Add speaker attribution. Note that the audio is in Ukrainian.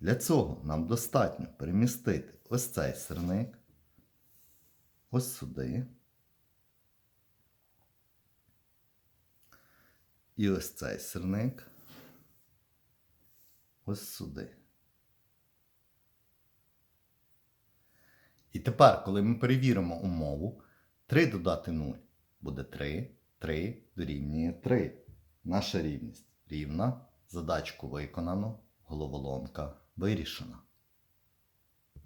Speaker 1: Для цього нам достатньо перемістити ось цей сирник, ось сюди. І ось цей сирник ось сюди. І тепер, коли ми перевіримо умову, 3 додати 0 буде 3, 3 дорівнює 3. Наша рівність рівна. Задачку виконано, головоломка вирішена.